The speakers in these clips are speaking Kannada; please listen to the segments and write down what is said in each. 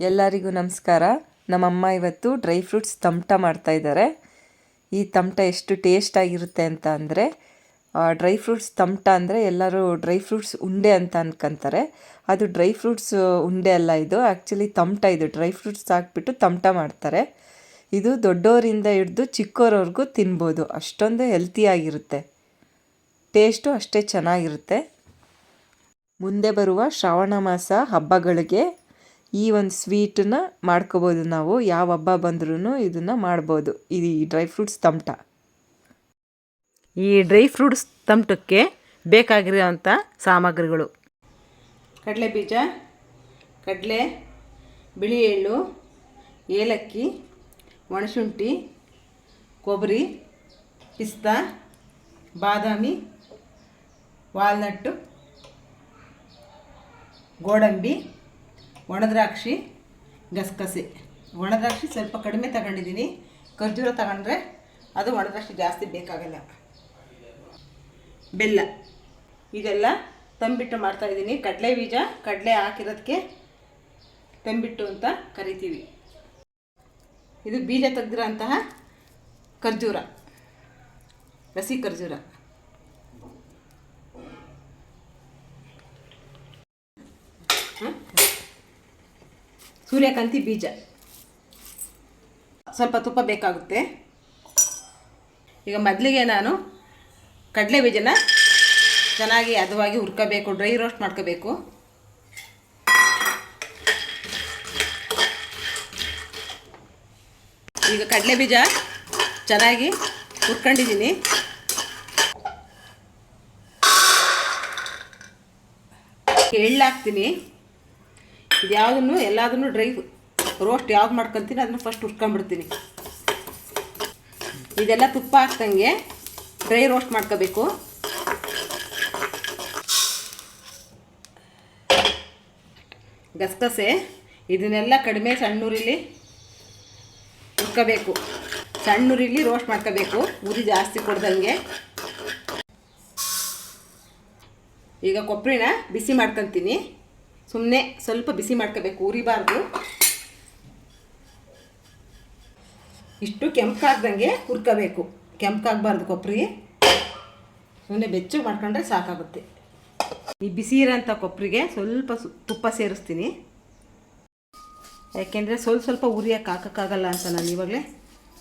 ಎಲ್ಲರಿಗೂ ನಮಸ್ಕಾರ. ನಮ್ಮಮ್ಮ ಇವತ್ತು ಡ್ರೈ ಫ್ರೂಟ್ಸ್ ತಮಟ ಮಾಡ್ತಾ ಇದ್ದಾರೆ. ಈ ತಮಟ ಎಷ್ಟು ಟೇಸ್ಟ್ ಆಗಿರುತ್ತೆ ಅಂತ ಅಂದರೆ ಡ್ರೈ ಫ್ರೂಟ್ಸ್ ತಮಟ ಅಂದರೆ ಎಲ್ಲರೂ ಡ್ರೈ ಫ್ರೂಟ್ಸ್ ಉಂಡೆ ಅಂತ ಅನ್ಕೊಂತಾರೆ. ಅದು ಡ್ರೈ ಫ್ರೂಟ್ಸ್, ಉಂಡೆ ಅಲ್ಲ ಇದು. ಆ್ಯಕ್ಚುಲಿ ತಮಟ ಇದು. ಡ್ರೈ ಫ್ರೂಟ್ಸ್ ಹಾಕ್ಬಿಟ್ಟು ತಮಟ ಮಾಡ್ತಾರೆ. ಇದು ದೊಡ್ಡವರಿಂದ ಹಿಡಿದು ಚಿಕ್ಕವರವ್ರಿಗೂ ತಿನ್ಬೋದು. ಅಷ್ಟೊಂದು ಹೆಲ್ತಿಯಾಗಿರುತ್ತೆ ಟೇಸ್ಟು ಅಷ್ಟೇ ಚೆನ್ನಾಗಿರುತ್ತೆ. ಮುಂದೆ ಬರುವ ಶ್ರಾವಣ ಮಾಸ ಹಬ್ಬಗಳಿಗೆ ಈ ಒಂದು ಸ್ವೀಟನ್ನ ಮಾಡ್ಕೋಬೋದು ನಾವು. ಯಾವ ಹಬ್ಬ ಬಂದ್ರೂ ಇದನ್ನು ಮಾಡ್ಬೋದು. ಈ ಡ್ರೈ ಫ್ರೂಟ್ಸ್ ತಮಟ ಈ ಡ್ರೈ ಫ್ರೂಟ್ಸ್ ತಮಟಕ್ಕೆ ಬೇಕಾಗಿರೋಂಥ ಸಾಮಗ್ರಿಗಳು. ಕಡಲೆ ಬೀಜ ಕಡಲೆ ಬಿಳಿ ಎಳ್ಳು ಏಲಕ್ಕಿ ಒಣಶುಂಠಿ ಕೊಬ್ಬರಿ ಪಿಸ್ತಾ ಬಾದಾಮಿ ವಾಲ್ನಟ್ಟು ಗೋಡಂಬಿ ಒಣದ್ರಾಕ್ಷಿ ಗಸಗಸೆ. ಒಣದ್ರಾಕ್ಷಿ ಸ್ವಲ್ಪ ಕಡಿಮೆ ತಗೊಂಡಿದ್ದೀನಿ. ಖರ್ಜೂರ ತಗೊಂಡ್ರೆ ಅದು ಒಣದ್ರಾಕ್ಷಿ ಜಾಸ್ತಿ ಬೇಕಾಗಲ್ಲ. ಬೆಲ್ಲ. ಇದೆಲ್ಲ ತಂಬಿಟ್ಟು ಮಾಡ್ತಾಯಿದ್ದೀನಿ ಕಡಲೆ ಬೀಜ, ಕಡಲೆ ಹಾಕಿರೋದಕ್ಕೆ ತಂಬಿಟ್ಟು ಅಂತ ಕರಿತೀವಿ. ಇದು ಬೀಜ ತೆಗ್ದಿರೋಂತಹ ಖರ್ಜೂರ. ರಸಿ ಖರ್ಜೂರ. ಸೂರ್ಯಕಾಂತಿ ಬೀಜ. ಸ್ವಲ್ಪ ತುಪ್ಪ ಬೇಕಾಗುತ್ತೆ. ಈಗ ಮೊದಲಿಗೆ ನಾನು ಕಡಲೆ ಬೀಜನ ಚೆನ್ನಾಗಿ ಹದವಾಗಿ ಹುರ್ಕೋಬೇಕು ಡ್ರೈ ರೋಸ್ಟ್ ಮಾಡ್ಕೋಬೇಕು. ಈಗ ಕಡಲೆ ಬೀಜ ಚೆನ್ನಾಗಿ ಹುರ್ಕೊಂಡಿದ್ದೀನಿ. ಎಳ್ಳು ಹಾಕ್ತೀನಿ ಇದು ಯಾವುದನ್ನು ಎಲ್ಲದನ್ನು ಡ್ರೈ ರೋಸ್ಟ್ ಯಾವ್ದು ಮಾಡ್ಕೊತೀನಿ, ಅದನ್ನು ಫಸ್ಟ್ ಉರ್ಕೊಂಬಿಡ್ತೀನಿ ಇದೆಲ್ಲ ತುಪ್ಪ ಹಾಕ್ದಂಗೆ ಡ್ರೈ ರೋಸ್ಟ್ ಮಾಡ್ಕೋಬೇಕು. ಗಸಗಸೆ, ಇದನ್ನೆಲ್ಲ ಕಡಿಮೆ ಸಣ್ಣೂರಿಲಿ ಹುರ್ಕೋಬೇಕು. ಸಣ್ಣೂರಿಲಿ ರೋಸ್ಟ್ ಮಾಡ್ಕೋಬೇಕು ಉರಿ ಜಾಸ್ತಿ ಕೊಡ್ದಂಗೆ. ಈಗ ಕೊಬ್ಬರಿನ ಬಿಸಿ ಮಾಡ್ಕೊತೀನಿ. ಸುಮ್ಮನೆ ಸ್ವಲ್ಪ ಬಿಸಿ ಮಾಡ್ಕೋಬೇಕು, ಉರಿಬಾರ್ದು. ಇಷ್ಟು ಕೆಂಪಾಗ್ದಂಗೆ ಹುರ್ಕೋಬೇಕು. ಕೆಂಪಾಗಬಾರ್ದು ಕೊಬ್ಬರಿ ಸುಮ್ಮನೆ ಬೆಚ್ಚಗೆ ಮಾಡ್ಕೊಂಡ್ರೆ ಸಾಕಾಗುತ್ತೆ. ಈ ಬಿಸಿ ಇರೋಂಥ ಕೊಬ್ಬರಿಗೆ ಸ್ವಲ್ಪ ತುಪ್ಪ ಸೇರಿಸ್ತೀನಿ. ಯಾಕೆಂದರೆ ಸ್ವಲ್ಪ ಸ್ವಲ್ಪ ಉರಿಯಕ್ಕೆ ಹಾಕೋಕ್ಕಾಗಲ್ಲ ಅಂತ ನಾನು ಇವಾಗಲೇ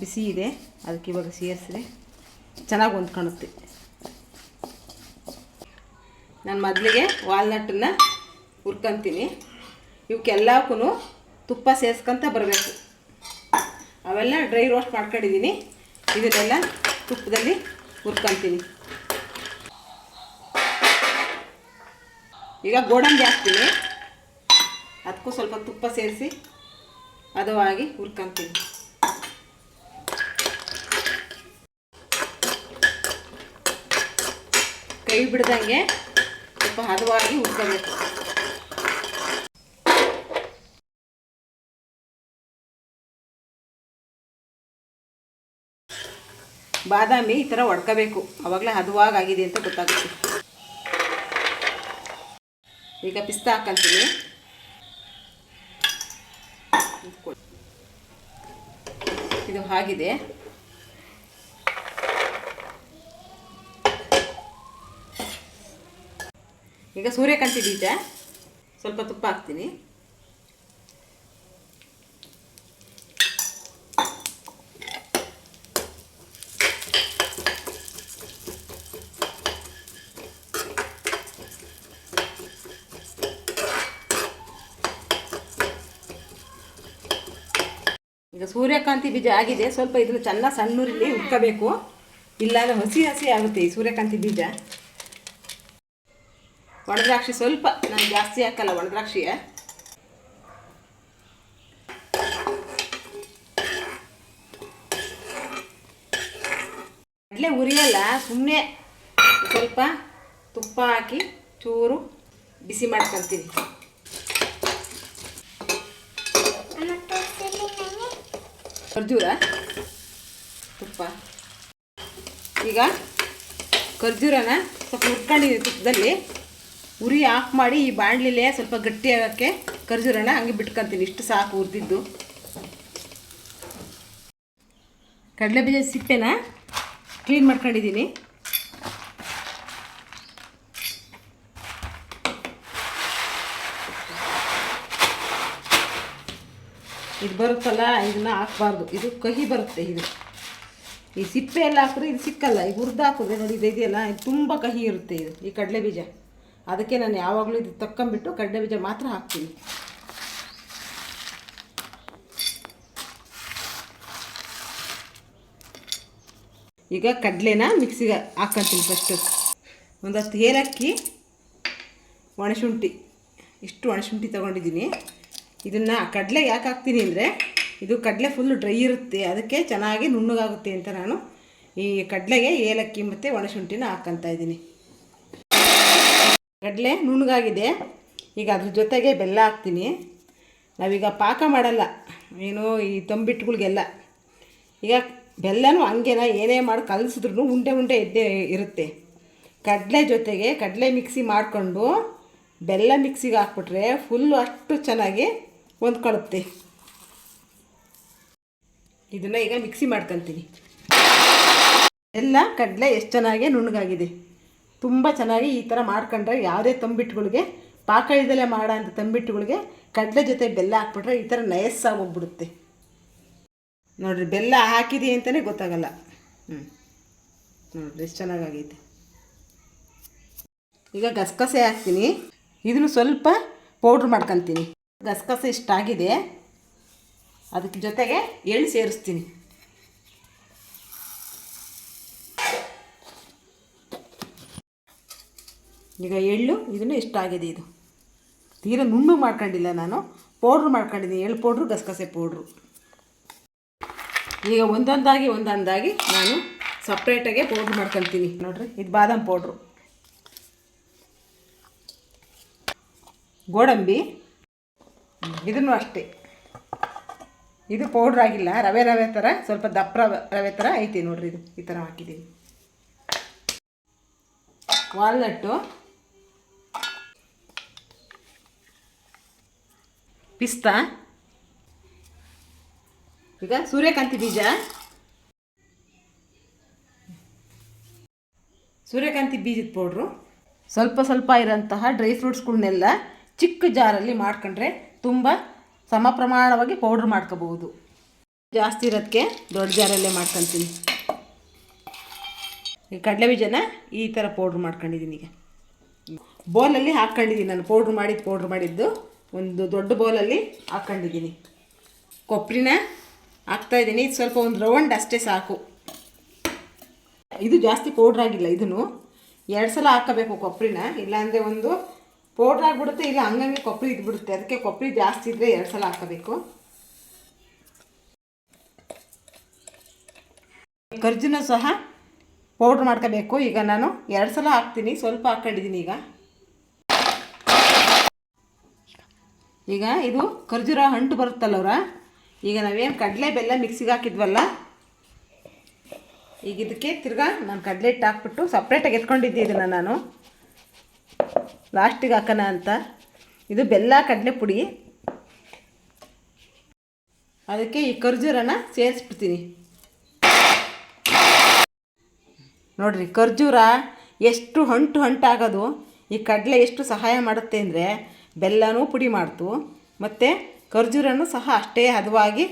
ಬಿಸಿ ಇದೆ. ಅದಕ್ಕೆ ಇವಾಗ ಸೇರಿಸಿದೆ. ಚೆನ್ನಾಗಿ ಹೊಂದ್ಕೊಳುತ್ತೆ. ನಾನು ಮೊದಲಿಗೆ ವಾಲ್ನಟ್ಟನ್ನು ಹುರ್ಕೊಂತೀನಿ. ಇವಕ್ಕೆಲ್ಲಕ್ಕೂ ತುಪ್ಪ ಸೇರಿಸ್ಕೊಂತ ಬರಬೇಕು. ಅವೆಲ್ಲ ಡ್ರೈ ರೋಸ್ಟ್ ಮಾಡ್ಕೊಂಡಿದ್ದೀನಿ ಇದನ್ನೆಲ್ಲ ತುಪ್ಪದಲ್ಲಿ ಹುರ್ಕೊಂತೀನಿ. ಈಗ ಗೋಡಂಬಿ ಹಾಕ್ತೀನಿ. ಅದಕ್ಕೂ ಸ್ವಲ್ಪ ತುಪ್ಪ ಸೇರಿಸಿ ಹದವಾಗಿ ಹುರ್ಕೊಂತೀನಿ. ಕೈ ಬಿಡ್ದಂಗೆ ಸ್ವಲ್ಪ ಹದವಾಗಿ ಹುರ್ಕೋಬೇಕು. ಬಾದಾಮಿ ಈ ಥರ ಒಡ್ಕೋಬೇಕು. ಅವಾಗಲೇ ಹದುವಾಗಿದೆ ಅಂತ ಗೊತ್ತಾಗುತ್ತೆ. ಈಗ ಪಿಸ್ತಾ ಹಾಕಂತೀನಿ. ಇದು ಆಗಿದೆ ಈಗ ಸೂರ್ಯಕಾಂತಿ ಬೀಜ. ಸ್ವಲ್ಪ ತುಪ್ಪ ಹಾಕ್ತೀನಿ. ಸೂರ್ಯಕಾಂತಿ ಬೀಜ ಆಗಿದೆ. ಸ್ವಲ್ಪ ಇದನ್ನು ಚೆನ್ನಾಗಿ ಸಣ್ಣೂರಲ್ಲಿ ಹುರ್ಕೋಬೇಕು. ಇಲ್ಲಾಂದ್ರೆ ಹಸಿ ಹಸಿ ಆಗುತ್ತೆ ಈ ಸೂರ್ಯಕಾಂತಿ ಬೀಜ. ಒಣದ್ರಾಕ್ಷಿ ಸ್ವಲ್ಪ ನಾನು ಜಾಸ್ತಿ ಹಾಕಲ್ಲ ಒಣದ್ರಾಕ್ಷಿಯ ಕಡಲೆ ಉರಿಯಲ್ಲ ಸುಮ್ಮನೆ ಸ್ವಲ್ಪ ತುಪ್ಪ ಹಾಕಿ ಚೂರು ಬಿಸಿ ಮಾಡ್ಕೊತೀನಿ. ಖರ್ಜೂರ ತುಪ್ಪ. ಈಗ ಖರ್ಜೂರನ ಸ್ವಲ್ಪ ಹುರ್ಕೊಂಡಿದ್ದೀನಿ ತುಪ್ಪದಲ್ಲಿ. ಉರಿ ಆಫ್ ಮಾಡಿ ಈ ಬಾಣಲಿಲೇ ಸ್ವಲ್ಪ ಗಟ್ಟಿ ಆಗೋಕ್ಕೆ ಖರ್ಜೂರನ ಹಂಗೆ ಬಿಟ್ಕೊಂತೀನಿ. ಇಷ್ಟು ಸಾಕು ಉರಿದಿದ್ದು ಕಡಲೆ ಬೀಜ ಸಿಪ್ಪೆನ ಕ್ಲೀನ್ ಮಾಡ್ಕೊಂಡಿದ್ದೀನಿ. ಇದು ಬರುತ್ತಲ್ಲ, ಇದನ್ನ ಹಾಕ್ಬಾರ್ದು. ಇದು ಕಹಿ ಬರುತ್ತೆ, ಇದು. ಈ ಸಿಪ್ಪೆ ಎಲ್ಲ ಹಾಕಿದ್ರೆ ಇದು ಸಿಕ್ಕಲ್ಲ. ಈಗ ಹುರಿದು ಹಾಕಿದ್ರೆ ನೋಡಿ, ಇದು ಇದೆಯಲ್ಲ, ಇದು ತುಂಬ ಕಹಿ ಇರುತ್ತೆ ಇದು, ಈ ಕಡಲೆ ಬೀಜ. ಅದಕ್ಕೆ ನಾನು ಯಾವಾಗಲೂ ಇದು ತಕ್ಕೊಂಬಿಟ್ಟು ಕಡಲೆ ಬೀಜ ಮಾತ್ರ ಹಾಕ್ತೀನಿ. ಈಗ ಕಡಲೆನ ಮಿಕ್ಸಿಗೆ ಹಾಕ್ಕೊಂತೀನಿ ಫಸ್ಟು ಒಂದಷ್ಟು ಏಲಕ್ಕಿ, ಒಣಶುಂಠಿ. ಇಷ್ಟು ಒಣಶುಂಠಿ ತೊಗೊಂಡಿದ್ದೀನಿ. ಇದನ್ನು ಕಡಲೆ ಯಾಕೆ ಹಾಕ್ತೀನಿ ಅಂದರೆ ಇದು ಕಡಲೆ ಫುಲ್ ಡ್ರೈ ಇರುತ್ತೆ. ಅದಕ್ಕೆ ಚೆನ್ನಾಗಿ ನುಣ್ಣಗಾಗುತ್ತೆ ಅಂತ ನಾನು ಈ ಕಡಲೆಗೆ ಏಲಕ್ಕಿ ಮತ್ತು ಒಣಶುಂಠಿನ ಹಾಕ್ಕೊತಾ ಇದ್ದೀನಿ. ಕಡಲೆ ನುಣ್ಣಗಾಗಿದೆ. ಈಗ ಅದ್ರ ಜೊತೆಗೆ ಬೆಲ್ಲ ಹಾಕ್ತೀನಿ. ನಾವೀಗ ಪಾಕ ಮಾಡಲ್ಲ. ಏನು ಈ ತಂಬಿಟ್ಟುಗಳಿಗೆಲ್ಲ ಈಗ ಬೆಲ್ಲನೂ ಹಂಗೆನ ಏನೇ ಮಾಡಿ ಕಲಸಿದ್ರು ಉಂಡೆ ಉಂಡೆ ಇದ್ದೇ ಇರುತ್ತೆ. ಕಡಲೆ ಜೊತೆಗೆ ಕಡಲೆ ಮಿಕ್ಸಿ ಮಾಡಿಕೊಂಡು ಬೆಲ್ಲ ಮಿಕ್ಸಿಗೆ ಹಾಕ್ಬಿಟ್ರೆ ಫುಲ್ಲು ಅಷ್ಟು ಚೆನ್ನಾಗಿ ಹೊಂದ್ಕೊಳ್ಳುತ್ತೆ ಇದನ್ನು ಈಗ ಮಿಕ್ಸಿ ಮಾಡ್ಕೊತೀನಿ. ಎಲ್ಲ ಕಡಲೆ ಎಷ್ಟು ಚೆನ್ನಾಗಿ ನುಣ್ಣಗಾಗಿದೆ. ತುಂಬ ಚೆನ್ನಾಗಿ ಈ ಥರ ಮಾಡ್ಕೊಂಡ್ರೆ ಯಾವುದೇ ತಂಬಿಟ್ಟುಗಳಿಗೆ ಪಾಕ ಇಲ್ದಲೇ ಮಾಡೋಂಥ ತಂಬಿಟ್ಟುಗಳಿಗೆ ಕಡಲೆ ಜೊತೆ ಬೆಲ್ಲ ಹಾಕ್ಬಿಟ್ರೆ ಈ ಥರ ನಯಸ್ಸಾಗಿ ಹೋಗ್ಬಿಡುತ್ತೆ. ನೋಡಿರಿ, ಬೆಲ್ಲ ಹಾಕಿದೆ ಅಂತಲೇ ಗೊತ್ತಾಗಲ್ಲ. ಹ್ಞೂ ನೋಡಿರಿ, ಎಷ್ಟು ಚೆನ್ನಾಗಾಗೈತೆ. ಈಗ ಗಸಗಸೆ ಹಾಕ್ತೀನಿ. ಇದನ್ನು ಸ್ವಲ್ಪ ಪೌಡ್ರ್ ಮಾಡ್ಕೊತೀನಿ. ಗಸಗಸೆ ಇಷ್ಟಾಗಿದೆ ಅದಕ್ಕೆ ಜೊತೆಗೆ ಎಳ್ಳು ಸೇರಿಸ್ತೀನಿ. ಈಗ ಎಳ್ಳು ಇದನ್ನು ಇಷ್ಟಾಗಿದೆ ಇದು. ತೀರ ನುಣ್ಣು ಮಾಡ್ಕೊಂಡಿಲ್ಲ ನಾನು. ಪೌಡ್ರ್ ಮಾಡ್ಕೊಂಡಿದ್ದೀನಿ. ಎಳ್ಳು ಪೌಡ್ರು, ಗಸಗಸೆ ಪೌಡ್ರು. ಈಗ ಒಂದೊಂದಾಗಿ ಒಂದೊಂದಾಗಿ ನಾನು ಸಪ್ರೇಟಾಗೆ ಪೌಡ್ರ್ ಮಾಡ್ಕೊಳ್ತೀನಿ ನೋಡ್ರಿ, ಇದು ಬಾದಾಮ್ ಪೌಡ್ರು. ಗೋಡಂಬಿ. ಇದನ್ನು ಅಷ್ಟೇ. ಇದು ಪೌಡ್ರ್ ಆಗಿಲ್ಲ, ರವೆ ರವೆ ಥರ ಸ್ವಲ್ಪ ದಪ್ಪ ರವೆ ರವೆ ಥರ ಐತಿ ನೋಡಿರಿ ಇದು, ಈ ಥರ ಹಾಕಿದ್ದೀನಿ ವಾಲ್ನಟ್ಟು ಪಿಸ್ತಾ. ಈಗ ಸೂರ್ಯಕಾಂತಿ ಬೀಜ. ಸೂರ್ಯಕಾಂತಿ ಬೀಜದ ಪೌಡ್ರು ಸ್ವಲ್ಪ ಸ್ವಲ್ಪ ಇರೋಂತಹ ಡ್ರೈ ಫ್ರೂಟ್ಸ್ಗಳನ್ನೆಲ್ಲ ಚಿಕ್ಕ ಜಾರಲ್ಲಿ ಮಾಡ್ಕೊಂಡ್ರೆ ತುಂಬ ಸಮ ಪ್ರಮಾಣವಾಗಿ ಪೌಡ್ರ್ ಮಾಡ್ಕೋಬಹುದು. ಜಾಸ್ತಿ ಇರೋದಕ್ಕೆ ದೊಡ್ಡ ಜಾರಲ್ಲೇ ಮಾಡ್ಕೊತೀನಿ. ಈ ಕಡಲೆ ಬೀಜನ ಈ ಥರ ಪೌಡ್ರ್ ಮಾಡ್ಕೊಂಡಿದ್ದೀನಿ ಈಗ. ಬೌಲಲ್ಲಿ ಹಾಕ್ಕೊಂಡಿದ್ದೀನಿ ನಾನು ಪೌಡ್ರ್ ಮಾಡಿದ್ದು ಪೌಡ್ರ್ ಮಾಡಿದ್ದು. ಒಂದು ದೊಡ್ಡ ಬೌಲಲ್ಲಿ ಹಾಕ್ಕೊಂಡಿದ್ದೀನಿ ಕೊಬ್ಬರಿನ ಹಾಕ್ತಾಯಿದ್ದೀನಿ ಇದು ಸ್ವಲ್ಪ ಒಂದು ರೌಂಡ್ ಅಷ್ಟೇ ಸಾಕು. ಇದು ಜಾಸ್ತಿ ಪೌಡ್ರ್ ಆಗಿಲ್ಲ ಇದನ್ನು. ಎರಡು ಸಲ ಹಾಕಬೇಕು ಕೊಬ್ಬರಿನ ಇಲ್ಲಾಂದರೆ ಒಂದು ಪೌಡ್ರ್ ಆಗಿಬಿಡುತ್ತೆ, ಇಲ್ಲ ಹಂಗಂಗೆ ಕೊಬ್ಬರಿ ಇದ್ಬಿಡುತ್ತೆ ಅದಕ್ಕೆ ಕೊಬ್ಬರಿ ಜಾಸ್ತಿ ಇದ್ದರೆ ಎರಡು ಸಲ ಹಾಕಬೇಕು ಕರ್ಜಿನ ಸಹ ಪೌಡ್ರ್ ಮಾಡ್ಕೋಬೇಕು. ಈಗ ನಾನು ಎರಡು ಸಲ ಹಾಕ್ತೀನಿ, ಸ್ವಲ್ಪ ಹಾಕ್ಕೊಂಡಿದ್ದೀನಿ ಈಗ. ಈಗ ಇದು ಖರ್ಜೂರ ಹಂಟು ಬರುತ್ತಲ್ಲವ್ರ ಈಗ ನಾವೇನು ಕಡಲೆ ಬೆಲ್ಲ ಮಿಕ್ಸಿಗೆ ಹಾಕಿದ್ವಲ್ಲ? ಈಗ ಇದಕ್ಕೆ ತಿರ್ಗಾ ನಾನು ಕಡಲೆ ಹಿಟ್ಟು ಹಾಕ್ಬಿಟ್ಟು ಸಪ್ರೇಟಾಗಿ ಎತ್ಕೊಂಡಿದ್ದೆ ಇದನ್ನು ನಾನು. ಲಾಸ್ಟಿಗೆ ಹಾಕೋಣ ಅಂತ. ಇದು ಬೆಲ್ಲ, ಕಡಲೆ ಪುಡಿ. ಅದಕ್ಕೆ ಈ ಖರ್ಜೂರನ ಸೇರಿಸ್ಬಿಡ್ತೀನಿ. ನೋಡ್ರಿ, ಖರ್ಜೂರ ಎಷ್ಟು ಹಂಟು ಹಂಟಾಗೋದು, ಈ ಕಡಲೆ ಎಷ್ಟು ಸಹಾಯ ಮಾಡುತ್ತೆ ಅಂದರೆ ಬೆಲ್ಲನೂ ಪುಡಿ ಮಾಡ್ತು, ಮತ್ತು ಖರ್ಜೂರನೂ ಸಹ ಅಷ್ಟೇ ಹದವಾಗಿ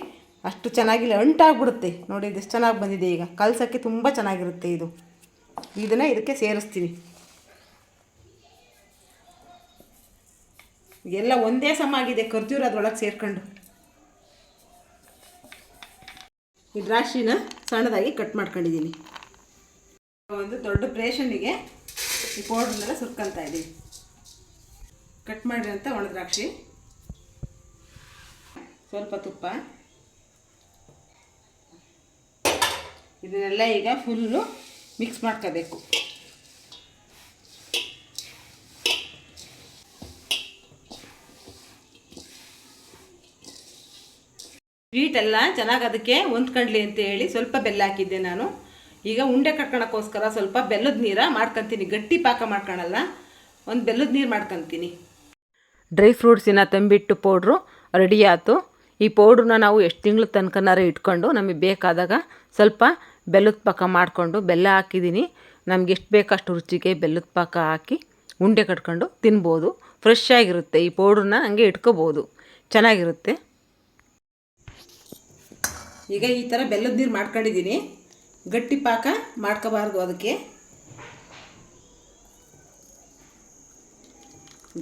ಅಷ್ಟು ಚೆನ್ನಾಗಿಲ್ಲ ಅಂಟಾಗ್ಬಿಡುತ್ತೆ ನೋಡಿ, ಇದು ಎಷ್ಟು ಚೆನ್ನಾಗಿ ಬಂದಿದೆ ಈಗ. ಕಲ್ಸೋಕ್ಕೆ ತುಂಬ ಚೆನ್ನಾಗಿರುತ್ತೆ ಇದು. ಇದನ್ನು ಇದಕ್ಕೆ ಸೇರಿಸ್ತೀನಿ. ಎಲ್ಲ ಒಂದೇ ಸಮ ಆಗಿದೆ. ಕರ್ಜೂರ ಅದ್ರೊಳಗೆ ಸೇರ್ಕೊಂಡು. ಈ ದ್ರಾಕ್ಷಿನ ಸಣ್ಣದಾಗಿ ಕಟ್ ಮಾಡ್ಕೊಂಡಿದ್ದೀನಿ ಒಂದು ದೊಡ್ಡ ಪ್ರೇಷನಿಗೆ ಈ ಪೌಡ್ರನ್ನೆಲ್ಲ ಸುರ್ಕೊಂತ ಇದ್ದೀನಿ ಕಟ್ ಮಾಡಿರೋಂಥ ಒಣ ದ್ರಾಕ್ಷಿ ಸ್ವಲ್ಪ ತುಪ್ಪ. ಇದನ್ನೆಲ್ಲ ಈಗ ಫುಲ್ಲು ಮಿಕ್ಸ್ ಮಾಡ್ಕೋಬೇಕು. ಸ್ವೀಟ್ ಎಲ್ಲ, ಚೆನ್ನಾಗಿ ಅದಕ್ಕೆ ಹೊಂದ್ಕೊಂಡ್ಲಿ ಅಂತ ಹೇಳಿ ಸ್ವಲ್ಪ ಬೆಲ್ಲ ಹಾಕಿದ್ದೆ ನಾನು. ಈಗ ಉಂಡೆ ಕಟ್ಕೊಳಕ್ಕೋಸ್ಕರ ಸ್ವಲ್ಪ ಬೆಲ್ಲದ ನೀರ ಮಾಡ್ಕೊತೀನಿ. ಗಟ್ಟಿ ಪಾಕ ಮಾಡ್ಕೊಳಲ್ಲ, ಒಂದು ಬೆಲ್ಲದ ನೀರು ಮಾಡ್ಕೊತೀನಿ. ಡ್ರೈ ಫ್ರೂಟ್ಸಿನ ತಂಬಿಟ್ಟು ಪೌಡ್ರು ರೆಡಿ ಆಯಿತು. ಈ ಪೌಡ್ರನ್ನ ನಾವು ಎಷ್ಟು ತಿಂಗಳ ತನಕನಾರ ಇಟ್ಕೊಂಡು ನಮಗೆ ಬೇಕಾದಾಗ ಸ್ವಲ್ಪ ಬೆಲ್ಲದ ಪಾಕ ಮಾಡಿಕೊಂಡು ಬೆಲ್ಲ ಹಾಕಿದ್ದೀನಿ ನಮ್ಗೆ ಎಷ್ಟು ಬೇಕಷ್ಟು ರುಚಿಗೆ ಬೆಲ್ಲದ ಪಾಕ ಹಾಕಿ ಉಂಡೆ ಕಟ್ಕೊಂಡು ತಿನ್ಬೋದು. ಫ್ರೆಶ್ ಆಗಿರುತ್ತೆ ಈ ಪೌಡ್ರನ್ನ ಹಂಗೆ ಇಟ್ಕೋಬೋದು. ಚೆನ್ನಾಗಿರುತ್ತೆ. ಈಗ ಈ ಥರ ಬೆಲ್ಲದ ನೀರು ಮಾಡ್ಕೊಂಡಿದ್ದೀನಿ ಗಟ್ಟಿ ಪಾಕ ಮಾಡ್ಕೋಬಾರ್ದು ಅದಕ್ಕೆ.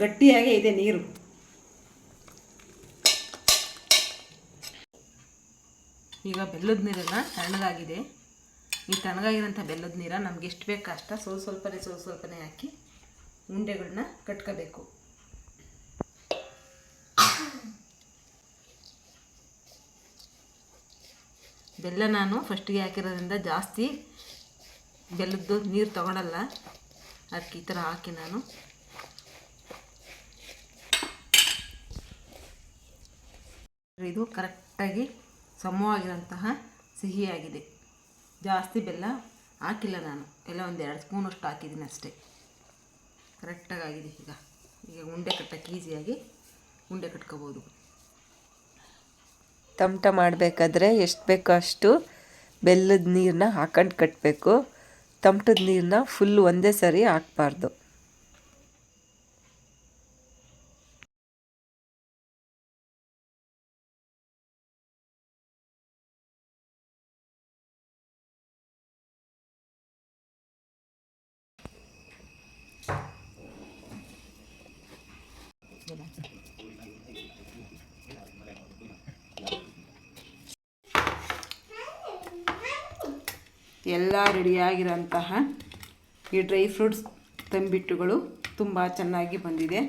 ಗಟ್ಟಿಯಾಗೇ ಇದೆ ನೀರು. ಈಗ ಬೆಲ್ಲದ ನೀರೆಲ್ಲ ತಣ್ಣಗಾಗಿದೆ. ಈ ತಣ್ಣಗಾಗಿರೋಂಥ ಬೆಲ್ಲದ ನೀರ ನಮ್ಗೆ ಎಷ್ಟು ಬೇಕು ಅಷ್ಟ ಸ್ವಲ್ಪ ಸ್ವಲ್ಪನೇ ಸ್ವಲ್ಪ ಸ್ವಲ್ಪನೇ ಹಾಕಿ ಉಂಡೆಗಳನ್ನ ಕಟ್ಕೋಬೇಕು. ಬೆಲ್ಲ ನಾನು ಫಸ್ಟಿಗೆ ಹಾಕಿರೋದ್ರಿಂದ ಜಾಸ್ತಿ ಬೆಲ್ಲದ್ದು ನೀರು ತಗೊಳಲ್ಲ. ಅದಕ್ಕೆ ಈ ಥರ ಹಾಕಿ ನಾನು. ಇದು ಕರೆಕ್ಟಾಗಿ ಸಮವಾಗಿರೋಂತಹ ಸಿಹಿಯಾಗಿದೆ. ಜಾಸ್ತಿ ಬೆಲ್ಲ ಹಾಕಿಲ್ಲ ನಾನು. ಎಲ್ಲ ಒಂದು ಎರಡು ಸ್ಪೂನಷ್ಟು ಹಾಕಿದ್ದೀನಿ ಅಷ್ಟೇ. ಕರೆಕ್ಟಾಗಿ ಆಗಿದೆ ಈಗ. ಈಗ ಉಂಡೆ ಕಟ್ಟಕ್ಕೆ ಈಸಿಯಾಗಿ ಉಂಡೆ ಕಟ್ಕೋಬೋದು. ತಮಟ ಮಾಡಬೇಕಾದ್ರೆ ಎಷ್ಟು ಬೇಕೋ ಅಷ್ಟು ಬೆಲ್ಲದ ನೀರನ್ನ ಹಾಕೊಂಡು ಕಟ್ಟಬೇಕು ತಮಟದ ನೀರನ್ನ ಫುಲ್ ಒಂದೇ ಸರಿ ಹಾಕ್ಬಾರ್ದು. ಎಲ್ಲ ರೆಡಿಯಾಗಿರೋಂತಹ ಈ ಡ್ರೈ ಫ್ರೂಟ್ಸ್ ತಂಬಿಟ್ಟುಗಳು ತುಂಬ ಚೆನ್ನಾಗಿ ಬಂದಿದೆ.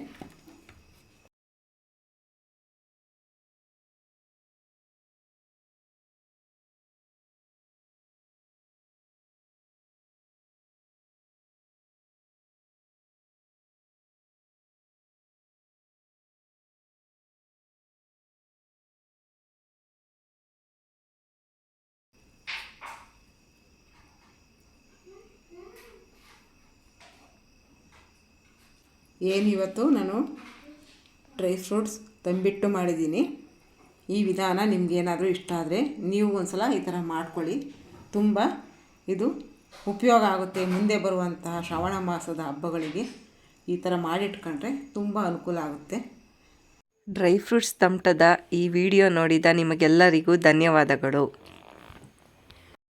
ಏನು ಇವತ್ತು ನಾನು ಡ್ರೈ ಫ್ರೂಟ್ಸ್ ತಂಬಿಟ್ಟು ಮಾಡಿದ್ದೀನಿ. ಈ ವಿಧಾನ ನಿಮಗೇನಾದರೂ ಇಷ್ಟ ಆದರೆ ನೀವು ಒಂದ್ಸಲ ಈ ಥರ ಮಾಡ್ಕೊಳ್ಳಿ. ತುಂಬ ಇದು ಉಪಯೋಗ ಆಗುತ್ತೆ ಮುಂದೆ ಬರುವಂತಹ ಶ್ರಾವಣ ಮಾಸದ ಹಬ್ಬಗಳಿಗೆ. ಈ ಥರ ಮಾಡಿಟ್ಕೊಂಡ್ರೆ ತುಂಬ ಅನುಕೂಲ ಆಗುತ್ತೆ. ಡ್ರೈ ಫ್ರೂಟ್ಸ್ ತಮಟದ ಈ ವಿಡಿಯೋ ನೋಡಿದ ನಿಮಗೆಲ್ಲರಿಗೂ ಧನ್ಯವಾದಗಳು.